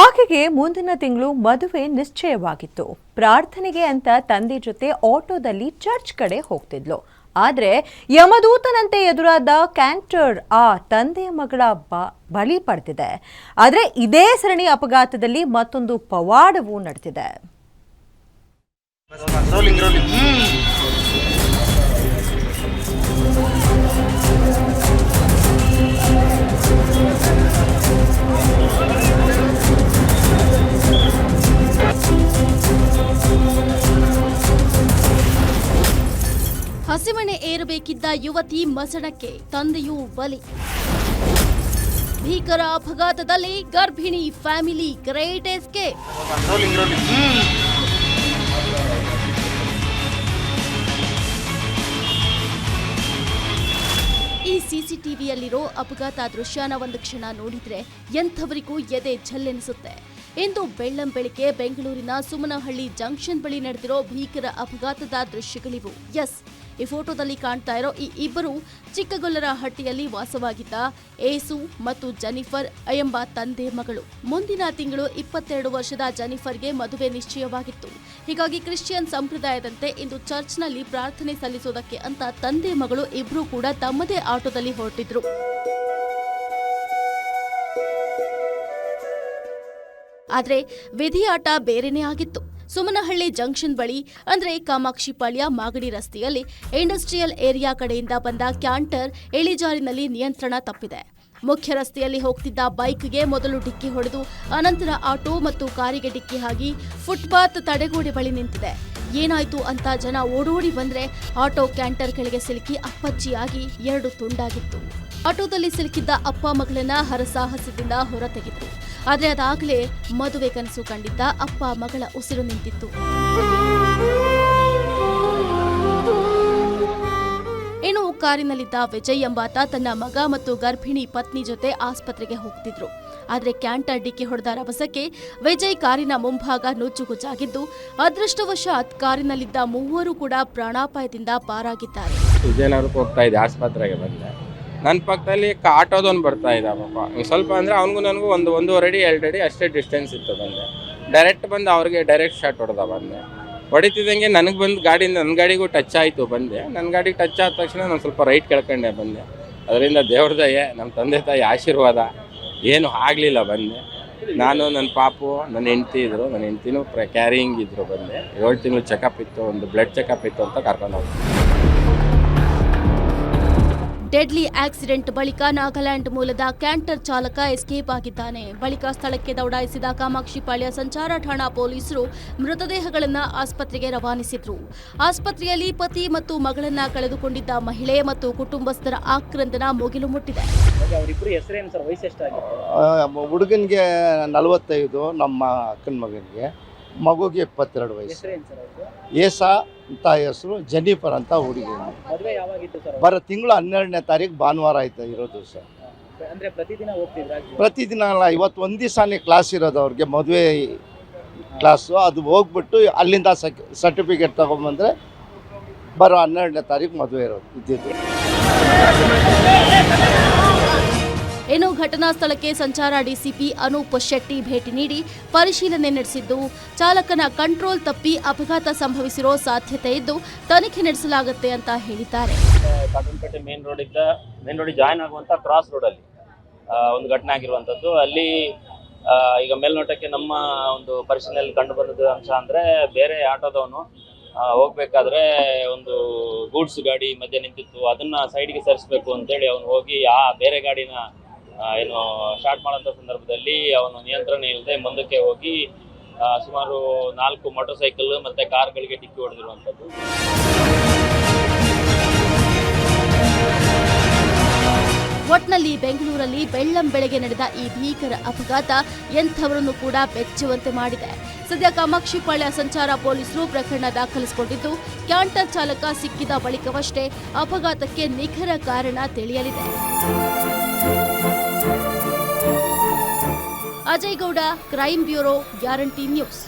ಆಕೆಗೆ ಮುಂದಿನ ತಿಂಗಳು ಮದುವೆ ನಿಶ್ಚಯವಾಗಿತ್ತು. ಪ್ರಾರ್ಥನೆಗೆ ಅಂತ ತಂದೆ ಜೊತೆ ಆಟೋದಲ್ಲಿ ಚರ್ಚ್ ಕಡೆ ಹೋಗ್ತಿದ್ಲು. ಆದರೆ ಯಮದೂತನಂತೆ ಎದುರಾದ ಕ್ಯಾಂಟರ್ ಆ ತಂದೆಯ ಮಗಳ ಬ, ಬಲಿ ಪಡೆದಿದೆ. ಆದರೆ ಇದೇ ಸರಣಿ ಅಪಘಾತದಲ್ಲಿ ಮತ್ತೊಂದು ಪವಾಡವೂ ನಡೆದಿದೆ. ಹಸಿಮಣೆ ಏರಬೇಕಿದ್ದ ಯುವತಿ ಮಸಣಕ್ಕೆ ತಂದೆಯು ಬಲಿ. ಭೀಕರ ಅಪಘಾತದಲ್ಲಿ ಗರ್ಭಿಣಿ ಫ್ಯಾಮಿಲಿ ಗ್ರೇಟ್ ಎಸ್ಕೇಪ್. ಈ ಸಿಸಿಟಿವಿಯಲ್ಲಿರೋ ಅಪಘಾತ ದೃಶ್ಯನ ಒಂದು ಕ್ಷಣ ನೋಡಿದ್ರೆ ಎಂಥವರಿಗೂ ಎದೆ ಝಲ್ಲೆನಿಸುತ್ತೆ. ಇಂದು ಬೆಳ್ಳಂ ಬೆಳಿಗ್ಗೆ ಬೆಂಗಳೂರಿನ ಸುಮನಹಳ್ಳಿ ಜಂಕ್ಷನ್ ಬಳಿ ನಡೆದಿರೋ ಭೀಕರ ಅಪಘಾತದ ದೃಶ್ಯಗಳಿವು. ಎಸ್ ಈ ಫೋಟೋದಲ್ಲಿ ಕಾಣ್ತಾ ಇರೋ ಈ ಇಬ್ಬರು ಚಿಕ್ಕಗೊಲ್ಲರ ಹಟ್ಟಿಯಲ್ಲಿ ವಾಸವಾಗಿದ್ದ ಏಸು ಮತ್ತು ಜನಿಫರ್ ಎಂಬ ತಂದೆ ಮಗಳು. ಮುಂದಿನ ತಿಂಗಳು ಇಪ್ಪತ್ತೆರಡು ವರ್ಷದ ಜನಿಫರ್ಗೆ ಮದುವೆ ನಿಶ್ಚಯವಾಗಿತ್ತು. ಹೀಗಾಗಿ ಕ್ರಿಶ್ಚಿಯನ್ ಸಂಪ್ರದಾಯದಂತೆ ಇಂದು ಚರ್ಚ್ನಲ್ಲಿ ಪ್ರಾರ್ಥನೆ ಸಲ್ಲಿಸೋದಕ್ಕೆ ಅಂತ ತಂದೆ ಮಗಳು ಇಬ್ರು ಕೂಡ ತಮ್ಮದೇ ಆಟೋದಲ್ಲಿ ಹೊರಟಿದ್ರು. ಆದರೆ ವಿಧಿಯಾಟ ಬೇರೆನೇ ಆಗಿತ್ತು. ಸುಮನಹಳ್ಳಿ ಜಂಕ್ಷನ್ ಬಳಿ, ಅಂದರೆ ಕಾಮಾಕ್ಷಿಪಾಳ್ಯ ಮಾಗಡಿ ರಸ್ತೆಯಲ್ಲಿ ಇಂಡಸ್ಟ್ರಿಯಲ್ ಏರಿಯಾ ಕಡೆಯಿಂದ ಬಂದ ಕ್ಯಾಂಟರ್ ಇಳಿಜಾರಿನಲ್ಲಿ ನಿಯಂತ್ರಣ ತಪ್ಪಿದೆ. ಮುಖ್ಯ ರಸ್ತೆಯಲ್ಲಿ ಹೋಗ್ತಿದ್ದ ಬೈಕ್ಗೆ ಮೊದಲು ಡಿಕ್ಕಿ ಹೊಡೆದು, ಅನಂತರ ಆಟೋ ಮತ್ತು ಕಾರಿಗೆ ಡಿಕ್ಕಿ ಹಾಕಿ ಫುಟ್ಪಾತ್ ತಡೆಗೋಡೆ ಬಳಿ ನಿಂತಿದೆ. ಏನಾಯ್ತು ಅಂತ ಜನ ಓಡೋಡಿ ಬಂದ್ರೆ ಆಟೋ ಕ್ಯಾಂಟರ್ ಕೆಳಗೆ ಸಿಲುಕಿ ಅಪ್ಪಚ್ಚಿಯಾಗಿ ಎರಡು ತುಂಡಾಗಿತ್ತು. ಆಟೋದಲ್ಲಿ ಸಿಲುಕಿದ್ದ ಅಪ್ಪ ಮಗಳನ್ನ ಹರಸಾಹಸದಿಂದ ಹೊರತೆಗೆದ್ರು. ಆದ್ರೆ ಅದಾಗಲೇ ಮದುವೆ ಕನಸು ಕಂಡಿದ್ದ ಅಪ್ಪ ಮಗಳ ಉಸಿರು ನಿಂತಿತ್ತು. ಇನ್ನು ಕಾರಿನಲ್ಲಿದ್ದ ವಿಜಯ್ ಎಂಬಾತ ತನ್ನ ಮಗ ಮತ್ತು ಗರ್ಭಿಣಿ ಪತ್ನಿ ಜೊತೆ ಆಸ್ಪತ್ರೆಗೆ ಹೋಗ್ತಿದ್ರು. ಆದರೆ ಕ್ಯಾಂಟರ್ ಡಿಕ್ಕಿ ಹೊಡೆದ ರಭಸಕ್ಕೆ ವಿಜಯ್ ಕಾರಿನ ಮುಂಭಾಗ ನುಜ್ಜುಗುಜ್ಜಾಗಿದ್ದು, ಅದೃಷ್ಟವಶಾತ್ ಕಾರಿನಲ್ಲಿದ್ದ ಮೂವರು ಕೂಡ ಪ್ರಾಣಾಪಾಯದಿಂದ ಪಾರಾಗಿದ್ದಾರೆ. ಹೋಗ್ತಾ ಆಸ್ಪತ್ರೆಗೆ ಬಂದೆ. ನನ್ನ ಪಕ್ಕದಲ್ಲಿ ಕಾಟೋದೊಂದು ಬರ್ತಾ ಇದ್ದ ಪಾಪ. ಸ್ವಲ್ಪ ಅಂದರೆ ಅವನಿಗೂ ನನಗೂ ಒಂದು ಒಂದೂವರೆ ಅಡಿ, ಎರಡು ಅಡಿ ಅಷ್ಟೇ ಡಿಸ್ಟೆನ್ಸ್ ಇತ್ತು ಬಂದೆ. ಡೈರೆಕ್ಟ್ ಬಂದು ಅವ್ರಿಗೆ ಡೈರೆಕ್ಟ್ ಶಾಟ್ ಹೊಡೆದ ಬಂದೆ. ಹೊಡಿತಿದ್ದಂಗೆ ನನಗೆ ಬಂದು ಗಾಡಿಯಿಂದ ನನ್ನ ಗಾಡಿಗೂ ಟಚ್ ಆಯಿತು ಬಂದೆ. ನನ್ನ ಗಾಡಿಗೆ ಟಚ್ ಆದ ತಕ್ಷಣ ನಾನು ಸ್ವಲ್ಪ ರೈಟ್ ಕೇಳ್ಕೊಂಡೆ ಬಂದೆ. ಅದರಿಂದ ದೇವ್ರ ನಮ್ಮ ತಂದೆ ತಾಯಿ ಆಶೀರ್ವಾದ. ಏನು ಆಗಲಿಲ್ಲ ಬಂದೆ. ನಾನು ನನ್ನ ಪಾಪು ನನ್ನ ಹೆಂಡ್ತಿ ಇದ್ದರು ನನ್ನ ಹೆಂಡ್ತಿನೂ ಪ್ರ ಕ್ಯಾರಿಂಗ್ ಇದ್ದರು ಬಂದೆ. ಏಳು ತಿಂಗಳು ಚೆಕಪ್ ಇತ್ತು, ಒಂದು ಬ್ಲಡ್ ಚೆಕಪ್ ಇತ್ತು ಅಂತ ಕರ್ಕೊಂಡು ಹೋಗ್ತೀನಿ ಡೆಡ್ಲಿ ಆಕ್ಸಿಡೆಂಟ್ ಬಳಿಕ ನಾಗಾಲ್ಯಾಂಡ್ ಮೂಲದ ಕ್ಯಾಂಟರ್ ಚಾಲಕ ಎಸ್ಕೇಪ್ ಆಗಿದ್ದಾನೆ. ಬಳಿಕ ಸ್ಥಳಕ್ಕೆ ದೌಡಾಯಿಸಿದ ಕಾಮಾಕ್ಷಿಪಾಳ್ಯ ಸಂಚಾರ ಠಾಣಾ ಪೊಲೀಸರು ಮೃತದೇಹಗಳನ್ನು ಆಸ್ಪತ್ರೆಗೆ ರವಾನಿಸಿದ್ರು. ಆಸ್ಪತ್ರೆಯಲ್ಲಿ ಪತಿ ಮತ್ತು ಮಗಳನ್ನ ಕಳೆದುಕೊಂಡಿದ್ದ ಮಹಿಳೆ ಮತ್ತು ಕುಟುಂಬಸ್ಥರ ಆಕ್ರಂದನ ಮುಗಿಲು ಮುಟ್ಟಿದೆ. ಹುಡುಗನಿಗೆ ನಲವತ್ತೈದು ನಮ್ಮ ಅಕ್ಕನ ಮಗನಿಗೆ. ಮಗುಗೆ ಇಪ್ಪತ್ತೆರಡು ವಯಸ್ಸು. ಏಸಾ ಅಂತ ಹೆಸರು ಜೆನ್ನಿಫರ್ ಅಂತ ಹುಡುಗಿ. ಬರ ತಿಂಗಳು ಹನ್ನೆರಡನೇ ತಾರೀಕು ಭಾನುವಾರ ಆಯ್ತು ಇರೋದು ಸರ್. ಅಂದ್ರೆ ಪ್ರತಿದಿನ ಹೋಗ್ತಿದ್ರ ಪ್ರತಿದಿನ ಅಲ್ಲ ಇವತ್ತು ಒಂದು ದಿವಸನೇ ಕ್ಲಾಸ್ ಇರೋದು ಅವ್ರಿಗೆ ಮದುವೆ ಕ್ಲಾಸು ಅದು ಹೋಗ್ಬಿಟ್ಟು ಅಲ್ಲಿಂದ ಸರ್ಟಿಫಿಕೇಟ್ ತಗೊಂಬಂದ್ರೆ ಬರೋ ಹನ್ನೆರಡನೇ ತಾರೀಕು ಮದುವೆ ಇರೋದು ಇದ್ದಿದ್ದು. ಇನ್ನು ಘಟನಾ ಸ್ಥಳಕ್ಕೆ ಸಂಚಾರ ಡಿಸಿಪಿ ಅನೂಪ್ ಶೆಟ್ಟಿ ಭೇಟಿ ನೀಡಿ ಪರಿಶೀಲನೆ ನಡೆಸಿದ್ದು. ಚಾಲಕನ ಕಂಟ್ರೋಲ್ ತಪ್ಪಿ ಅಪಘಾತ ಸಂಭವಿಸಿರೋ ಸಾಧ್ಯತೆ ಇದ್ದು ತನಿಖೆ ನಡೆಸಲಾಗುತ್ತೆ ಅಂತ ಹೇಳಿದ್ದಾರೆ. ಮೇನ್ ರೋಡ್ ಇಂದ ಮೇನ್ ರೋಡಿಗೆ ಜಾಯ್ನ್ ಆಗುವಂತ ಕ್ರಾಸ್ ರೋಡ್ ಅಲ್ಲಿ ಒಂದು ಘಟನೆ ಆಗಿರುವಂತದ್ದು. ಅಲ್ಲಿ ಈಗ ಮೇಲ್ನೋಟಕ್ಕೆ ನಮ್ಮ ಒಂದು ಪರಿಶೀಲನೆಯಲ್ಲಿ ಕಂಡು ಬಂದದ್ದು ಅಂಶ ಅಂದ್ರೆ ಬೇರೆ ಆಟೋದವನು ಹೋಗ್ಬೇಕಾದ್ರೆ ಒಂದು ಗೂಡ್ಸ್ ಗಾಡಿ ಮಧ್ಯೆ ನಿಂತಿತ್ತು. ಅದನ್ನ ಸೈಡ್ಗೆ ಸರಿಸಬೇಕು ಅಂತೇಳಿ ಅವನು ಹೋಗಿ ಆ ಬೇರೆ ಗಾಡಿನ ಏನು ಸ್ಟಾರ್ಟ್ ಮಾಡೋಂಥ ಸಂದರ್ಭದಲ್ಲಿ ಅವನು ನಿಯಂತ್ರಣ ಇಲ್ಲದೆ ಮುಂದಕ್ಕೆ ಹೋಗಿ ಸುಮಾರು ನಾಲ್ಕು ಮೋಟರ್ ಸೈಕಲ್ ಮತ್ತೆ ಕಾರ್ಗಳಿಗೆ ಡಿಕ್ಕಿ ಹೊಡೆದಿರುವಂಥದ್ದು ಬೆಂಗಳೂರಲ್ಲಿ ಬೆಳ್ಳಂ ಬೆಳಗ್ಗೆ ನಡೆದ ಈ ಭೀಕರ ಅಪಘಾತ ಎಂಥವರನ್ನು ಕೂಡ ಬೆಚ್ಚುವಂತೆ ಮಾಡಿದೆ. ಸದ್ಯ ಕಾಮಾಕ್ಷಿಪಾಳ್ಯ ಸಂಚಾರ ಪೊಲೀಸರು ಪ್ರಕರಣ ದಾಖಲಿಸಿಕೊಂಡಿದ್ದು, ಕ್ಯಾಂಟರ್ ಚಾಲಕ ಸಿಕ್ಕಿದ ಬಳಿಕವಷ್ಟೇ ಅಪಘಾತಕ್ಕೆ ನಿಖರ ಕಾರಣ ತಿಳಿಯಲಿದೆ. Ajay Gowda crime bureau, guarantee news.